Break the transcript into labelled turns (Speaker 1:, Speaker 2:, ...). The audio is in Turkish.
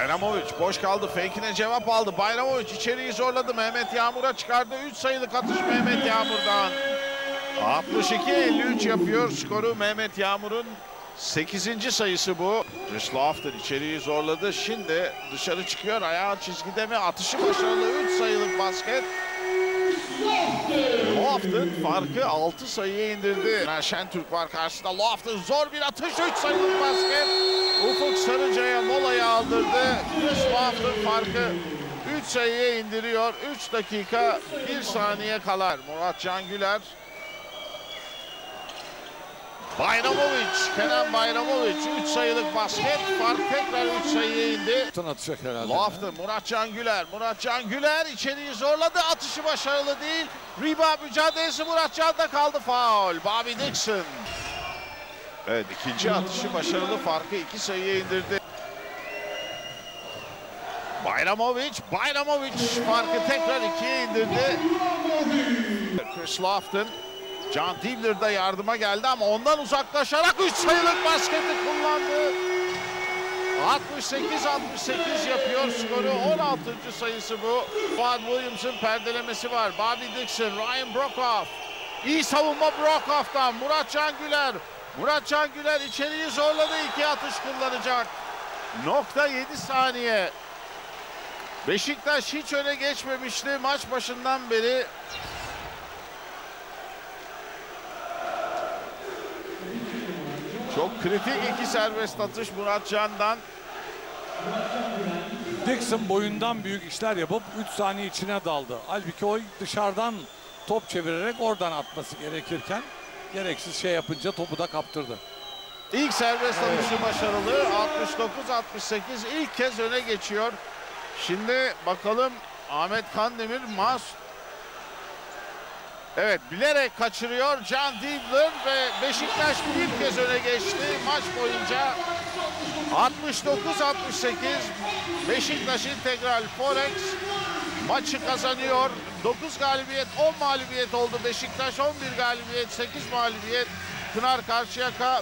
Speaker 1: Bayramovic boş kaldı. Fake'ine cevap aldı. Bayramovic içeriği zorladı. Mehmet Yağmur'a çıkardı. 3 sayılık atış Mehmet Yağmur'dan. 62-53 yapıyor skoru Mehmet Yağmur'un 8. sayısı bu. Chris Lofton içeriği zorladı. Şimdi dışarı çıkıyor. Ayağı çizgide mi? Atışı başarılı. 3 sayılık basket. Lofton farkı 6 sayıya indirdi. Şentürk var karşısında. Lofton zor bir atış. 3 sayılık basket. Ufuk Sarıca'ya molayı aldırdı. Chris Lofton farkı 3 sayıya indiriyor. 3 dakika 1 saniye kalar. Murat Can Güler. Bayramovic, Kenan Bayramovic 3 sayılık basket. Fark tekrar 3 sayıya indi.
Speaker 2: Atacak herhalde.
Speaker 1: Lofton, Murat Can Güler. Murat Can Güler içeriği zorladı. Atışı başarılı değil. Rebound mücadelesi Murat Can'da kaldı faul. Bobby Dixon. Evet ikinci atışı başarılı. Farkı iki sayıya indirdi. Bayramovic, Bayramovic farkı tekrar ikiye indirdi. Chris Lofton. John Dibler da yardıma geldi ama ondan uzaklaşarak 3 sayılık basketi kullandı. 68-68 yapıyor skoru. 16. sayısı bu. Fuad Williams'ın perdelemesi var. Bobby Dixon, Ryan Brokoff. İyi savunma Brokoff'tan. Murat Can Güler. Murat Can Güler içeriği zorladı. iki atış kullanacak. Nokta 7 saniye. Beşiktaş hiç öne geçmemişti maç başından beri. Çok kritik iki serbest atış Murat.
Speaker 2: Dixon boyundan büyük işler yapıp 3 saniye içine daldı. Halbuki o dışarıdan top çevirerek oradan atması gerekirken gereksiz şey yapınca topu da kaptırdı.
Speaker 1: İlk serbest atışı başarılı. 69-68 ilk kez öne geçiyor. Şimdi bakalım Ahmet Kandemir mas Evet bilerek kaçırıyor Can Diebler ve Beşiktaş bir kez öne geçti maç boyunca. 69-68 Beşiktaş İntegral Forex maçı kazanıyor. 9 galibiyet 10 mağlubiyet oldu Beşiktaş 11 galibiyet 8 mağlubiyet Pınar Karşıyaka